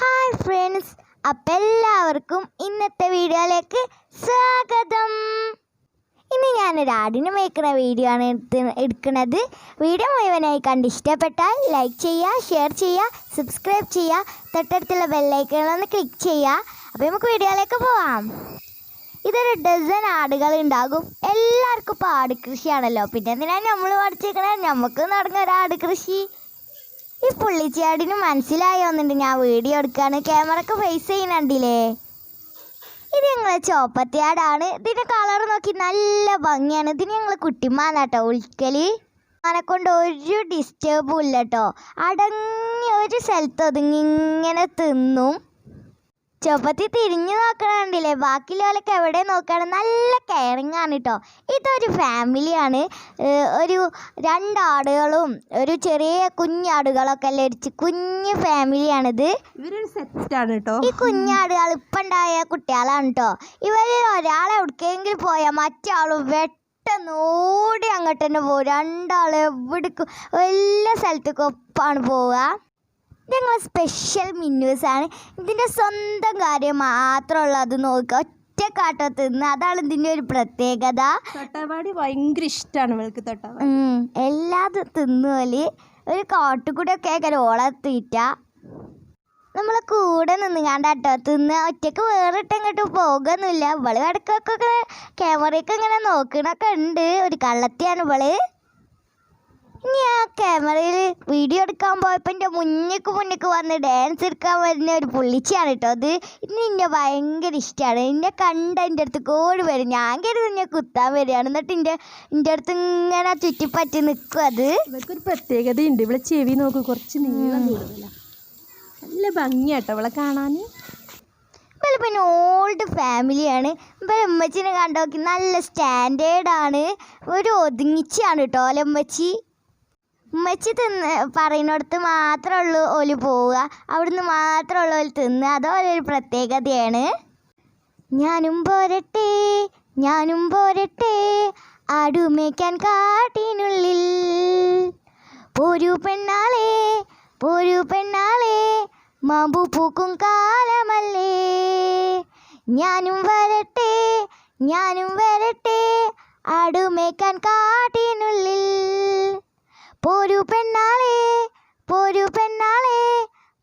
Hi friends അപ്പം എല്ലാവർക്കും ഇന്നത്തെ വീഡിയോയിലേക്ക് സ്വാഗതം. ഇന്ന് ഞാനൊരു ആടിനെ മേക്കുന്ന വീഡിയോ ആണ് എടുത്ത് എടുക്കുന്നത് വീഡിയോ മുഴുവനായി കണ്ട് ഇഷ്ടപ്പെട്ടാൽ ലൈക്ക് ചെയ്യുക ഷെയർ ചെയ്യുക സബ്സ്ക്രൈബ് ചെയ്യുക തൊട്ടടുത്തുള്ള ബെല്ലൈക്കണൊന്ന് ക്ലിക്ക് ചെയ്യുക. അപ്പോൾ നമുക്ക് വീഡിയോയിലേക്ക് പോവാം. ഇതൊരു ഡസൻ ആടുകൾ ഉണ്ടാകും. എല്ലാവർക്കും ഇപ്പോൾ ആട് കൃഷിയാണല്ലോ. പിന്നെ എന്തിനാണ് നമ്മൾ പഠിച്ചേക്കണേ? നമുക്ക് നടന്ന ഒരു ആട് കൃഷി. ഈ പുള്ളിച്ചാടിന് മനസ്സിലായോന്നുണ്ട് ഞാൻ വീഡിയോ എടുക്കാണ്. ക്യാമറക്ക് ഫേസ് ചെയ്യുന്നുണ്ടില്ലേ? ഇത് ഞങ്ങളെ ചോപ്പത്തിയാടാണ്. ഇതിന്റെ കളർ നോക്കി നല്ല ഭംഗിയാണ്. ഇതിന് ഞങ്ങൾ കുട്ടിമാന്നാട്ടോ ഉൾക്കൽ. അതിനെ കൊണ്ട് ഒരു ഡിസ്റ്റേബും ഇല്ല കേട്ടോ അടങ്ങി ഒരു സ്ഥലത്ത് ഒതുങ്ങി ഇങ്ങനെ തിന്നും. ചുവപ്പത്തി തിരിഞ്ഞു നോക്കണണ്ടില്ലേ ബാക്കിയുള്ളവരൊക്കെ എവിടെ നോക്കണം? നല്ല കെയറിങ് ആണ് കേട്ടോ ഇതൊരു ഫാമിലിയാണ് ഒരു രണ്ടാടുകളും ഒരു ചെറിയ കുഞ്ഞാടുകളൊക്കെ ലരിച്ച് കുഞ്ഞ് ഫാമിലിയാണിത് ഈ കുഞ്ഞാടുകൾ ഇപ്പം ഉണ്ടായ കുട്ടികളാണ് കേട്ടോ ഇവരിൽ ഒരാളെ എവിടേക്കെങ്കിലും പോയാൽ മറ്റാളും പെട്ടെന്ന് ഓടി അങ്ങോട്ട് തന്നെ പോകും രണ്ടാൾ എവിടേക്കും എല്ലാ സ്ഥലത്തേക്കും ഒപ്പാണ് പോവുക. ഞങ്ങൾ സ്പെഷ്യൽ മിന്നൂസ് ആണ്? ഇതിന്റെ സ്വന്തം കാര്യം മാത്രമുള്ള അത് നോക്കുക ഒറ്റക്കാട്ടോ തിന്ന് അതാണ് ഇതിന്റെ ഒരു പ്രത്യേകത. തൊട്ടാവാടി ഭയങ്കര ഇഷ്ടമാണ് ഇവൾക്ക് തൊട്ടാവാടി എല്ലാം എല്ലാതും തിന്നുപോലെ ഒരു കാട്ടുകൂടെ ഒക്കെ ആക്കാൻ ഓളത്തിയിട്ട നമ്മൾ കൂടെ നിന്ന് കണ്ടാട്ടോ തിന്ന് ഒറ്റയ്ക്ക് വേറിട്ട് അങ്ങോട്ട് പോകുന്നില്ല ഇവൾ ഇടയ്ക്കൊക്കെ ക്യാമറയൊക്കെ ഇങ്ങനെ നോക്കണൊക്കെ ഉണ്ട്. ഒരു കള്ളത്തിയാണ് ഇവൾ. ക്യാമറയിൽ വീഡിയോ എടുക്കാൻ പോയപ്പോൾ എന്റെ മുന്നിക്ക് മുന്നിക്ക് വന്ന് ഡാൻസ് എടുക്കാൻ വരുന്ന ഒരു പുള്ളിച്ചാണ് കേട്ടോ അത്. ഇന്ന് എന്നെ ഭയങ്കര ഇഷ്ടമാണ് എന്നെ കണ്ട എന്റെ അടുത്ത് കോടി വരും. ഞാൻ കരുതി എന്നെ കുത്താൻ വരികയാണ്. എന്നിട്ട് എന്റെ എന്റെ അടുത്ത് ഇങ്ങനെ ചുറ്റിപ്പറ്റി നിൽക്കും അത്. ഇവൾക്കൊരു പ്രത്യേകതയുണ്ട്. ഇവിടെ ചെവി നോക്ക്. കുറച്ച് നീളം കൂടുതലാണ് നല്ല ഭംഗിയാട്ടോ ഇവളെ കാണാൻ. ഇവൾ പിന്നെ ഓൾഡ് ഫാമിലിയാണ് ഇവരെ ഉമ്മച്ചിനെ കണ്ടോക്കി നല്ല സ്റ്റാൻഡേർഡാണ് ഒരു ഒതുങ്ങിച്ചാണ് കേട്ടോ ഓലെ ഉമ്മച്ചി തിന്ന് പറയുന്നിടത്ത് മാത്രമേ ഉള്ളൂ ഓൽ പോവുക. അവിടുന്ന് മാത്രമേ ഉള്ളൂ ഓൽ തിന്ന്. അതോലൊരു പ്രത്യേകതയാണ്? ഞാനും പോരട്ടെ ഞാനും പോരട്ടെ ആടുമേക്കാൻ കാട്ടിനുള്ളിൽ. പോരൂ പെണ്ണാളെ പോരൂ പെണ്ണാളെ മാമ്പു പൂക്കും കാലമല്ലേ. ഞാനും വരട്ടെ ഞാനും വരട്ടെ ആടുമേക്കാൻ കാട്ടിനുള്ളിൽ പോരൂ പെണ്ണാളെ പോരു പെണ്ണാളെ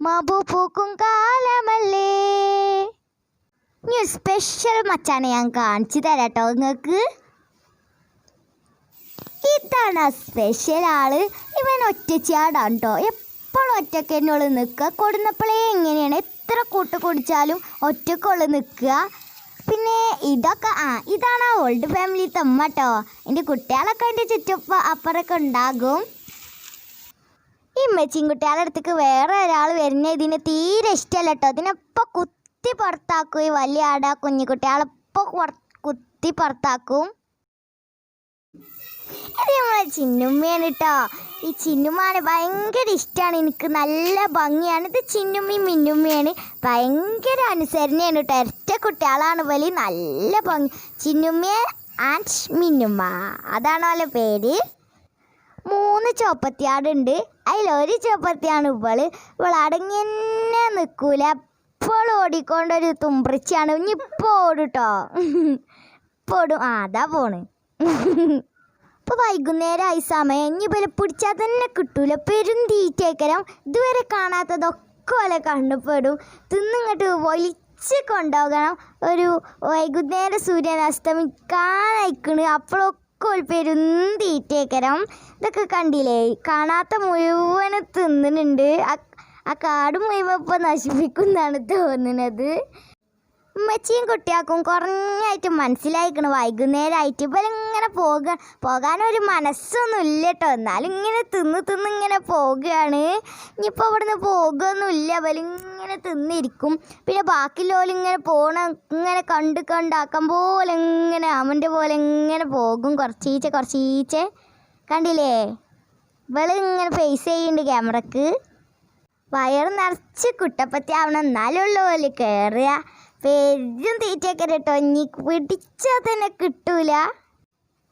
മബു പൂക്കും കാലമല്ലേ. ഇനി സ്പെഷ്യൽ മച്ചാനെ ഞാൻ കാണിച്ചു തരാം കേട്ടോ നിങ്ങൾക്ക്. ഇതാണ് ആ സ്പെഷ്യൽ ആൾ. ഇവൻ ഒറ്റച്ചാടാണ് കേട്ടോ എപ്പോഴും ഒറ്റയ്ക്ക് എന്നോട് നിൽക്കുക. കൊടുന്നപ്പോഴേ എങ്ങനെയാണ്? എത്ര കൂട്ട് കുടിച്ചാലും ഒറ്റക്കുള്ള നിൽക്കുക. പിന്നെ ഇതൊക്കെ ആ ഇതാണ് ആ ഓൾഡ് ഫാമിലി തമ്മട്ടോ എന്റെ കുട്ടികളൊക്കെ എന്റെ ചുറ്റപ്പ അപ്പുറമൊക്കെ ഉണ്ടാകും. ഈ മെച്ചിൻ കുട്ടികളുടെ അടുത്തേക്ക് വേറെ ഒരാൾ വരുന്ന ഇതിന് തീരെ ഇഷ്ടമല്ല കേട്ടോ. ഇതിനപ്പോൾ കുത്തി പുറത്താക്കും ഈ വലിയ ആടാ കുഞ്ഞു കുട്ടികളെപ്പോൾ കുത്തി പുറത്താക്കും. ഇത് നമ്മളെ ചിന്നുമ്മയാണ് കേട്ടോ. ഈ ചിന്നുമ്മാണ് ഭയങ്കര ഇഷ്ടമാണ്. എനിക്ക് നല്ല ഭംഗിയാണ്. ഇത് ചിന്നുമ്മയും മിന്നുമ്മയാണ് ഭയങ്കര അനുസരണയാണ് കേട്ടോ. ഇരട്ട കുട്ടികളാണ്. വലിയ നല്ല ഭംഗി. ചിന്നുമ്മയെ ആൻഡ് മിന്നുമ്മ. അതാണ് അവളുടെ പേര്. മൂന്ന് ചോപ്പത്തിയാടുണ്ട്. അതിലൊരു ചോപ്പത്തിയാണ് ഇവൾ. ഇവൾ അടങ്ങി തന്നെ നിൽക്കൂല. എപ്പോഴും ഓടിക്കൊണ്ടൊരു തുമ്പ്രിച്ചാണ് ഇനി ഇപ്പോൾ ഓടുട്ടോ. ഇപ്പോൾ ഓടും ആ അതാ പോണ്. ഇപ്പോൾ വൈകുന്നേരമായി സമയം. ഇനി ഇവരെ പിടിച്ചാൽ തന്നെ കിട്ടൂല. പെരും തീറ്റേക്കരം. ഇതുവരെ കാണാത്തതൊക്കെ പോലെ കണ്ടുപെടും തിന്നിങ്ങോട്ട് വലിച്ച് കൊണ്ടുപോകണം ഒരു വൈകുന്നേരം സൂര്യൻ അസ്തമിക്കാനയക്കണ്. അപ്പോഴൊക്കെ പെരും തീറ്റേക്കരം. ഇതൊക്കെ കണ്ടില്ലേ? കാണാത്ത മുഴുവനും തിന്നുന്നുണ്ട്. ആ കാട് മുഴുവൻ ഇപ്പം നശിപ്പിക്കുന്നതാണ് തോന്നുന്നത്. ഉമ്മച്ചിയും കുട്ടിയാക്കും കുറഞ്ഞായിട്ട് മനസ്സിലായിക്കണ്. വൈകുന്നേരമായിട്ട് ഇവരിങ്ങനെ പോകുക പോകാനൊരു മനസ്സൊന്നും ഇല്ല കേട്ടോ എന്നാലും ഇങ്ങനെ തിന്ന് തിന്ന് ഇങ്ങനെ പോകുകയാണ് ഇനിയിപ്പോൾ ഇവിടുന്ന് പോകുകയൊന്നുമില്ല ഇങ്ങനെ തിന്നിരിക്കും. പിന്നെ ബാക്കിയുള്ളവരും ഇങ്ങനെ പോണ ഇങ്ങനെ കണ്ട് കണ്ടാക്കാൻ പോലെ ഇങ്ങനെ അവന്റെ പോലെ ഇങ്ങനെ പോകും. കുറച്ചീച്ചെ കുറച്ചീച്ചെ. കണ്ടില്ലേ? ഇവൾ ഇങ്ങനെ ഫേസ് ചെയ്യുന്നുണ്ട് ക്യാമറക്ക് വയർ നിറച്ച് കുട്ടപ്പത്തി ആവണം. എന്നാലുള്ള പോലെ കയറുക പെരും തീറ്റയൊക്കെ കേട്ടോ ഇനി പിടിച്ചാൽ തന്നെ കിട്ടൂല.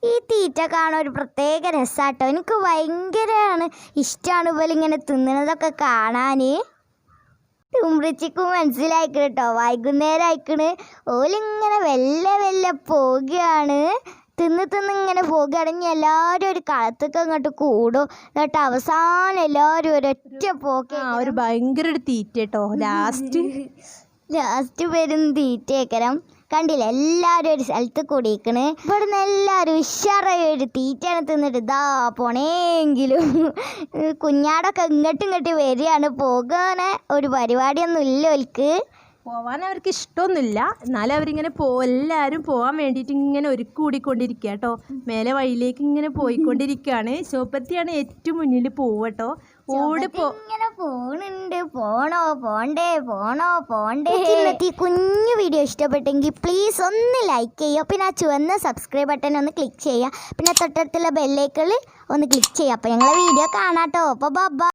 ഈ തീറ്റ കാണാൻ ഒരു പ്രത്യേക രസാട്ടോ. എനിക്ക് ഭയങ്കരമാണ് ഇഷ്ടമാണ് പോലെ ഇങ്ങനെ തിന്നണതൊക്കെ കാണാൻ തുമ്പിച്ചിക്കും മനസ്സിലായിക്കണ് കേട്ടോ വൈകുന്നേരം ആയിക്കണ് ഓലിങ്ങനെ വെല്ല വെല്ല പോകുകയാണ് തിന്ന് തിന്ന് ഇങ്ങനെ പോകുകയാണെങ്കിൽ എല്ലാവരും ഒരു കളത്തൊക്കെ അങ്ങോട്ട് കൂടും. എന്നിട്ട് അവസാനം എല്ലാവരും ഒരൊറ്റ പോക്ക് ഒരു ഭയങ്കര ഒരു തീറ്റ കേട്ടോ. ലാസ്റ്റ് ലാസ്റ്റ് വരും തീറ്റയേക്കരം. കണ്ടില്ല? എല്ലാവരും ഒരു സ്ഥലത്ത് കൂടിയിരിക്കണ് ഇവിടുന്ന് എല്ലാവരും ഉഷാറായി ഒരു തീറ്റയാണ് തിന്നിട്ട് ഇതാ പോണേങ്കിലും. കുഞ്ഞാടൊക്കെ ഇങ്ങോട്ടും ഇങ്ങോട്ട് വരികയാണ്. പോകാനെ ഒരു പരിപാടിയൊന്നും ഇല്ല ഓൽക്ക്. പോവാൻ അവർക്ക് ഇഷ്ടമൊന്നുമില്ല. എന്നാലും അവരിങ്ങനെ പോ എല്ലാവരും പോകാൻ വേണ്ടിയിട്ട് ഇങ്ങനെ ഒരുക്കി കൂടിക്കൊണ്ടിരിക്കുക കേട്ടോ. മേലെ വഴിയിലേക്ക് ഇങ്ങനെ പോയിക്കൊണ്ടിരിക്കുകയാണ്. ശോപ്പത്തിയാണ് ഏറ്റവും മുന്നിൽ പോവുക ഓടി ഇങ്ങനെ പോണുണ്ട്. പോണോ പോണ്ടേ പോണോ പോണ്ടേ. ഇന്നത്തെ കുഞ്ഞു വീഡിയോ ഇഷ്ടപ്പെട്ടെങ്കിൽ പ്ലീസ് ഒന്ന് ലൈക്ക് ചെയ്യുക. പിന്നെ ആ ചുവന്ന സബ്സ്ക്രൈബ് ബട്ടൺ ഒന്ന് ക്ലിക്ക് ചെയ്യുക. പിന്നെ തൊട്ടടുത്തുള്ള ബെല്ലേക്കൾ ഒന്ന് ക്ലിക്ക് ചെയ്യുക. അപ്പോൾ ഞങ്ങളെ വീഡിയോ കാണാട്ടോ. അപ്പോൾ ബബ്ബ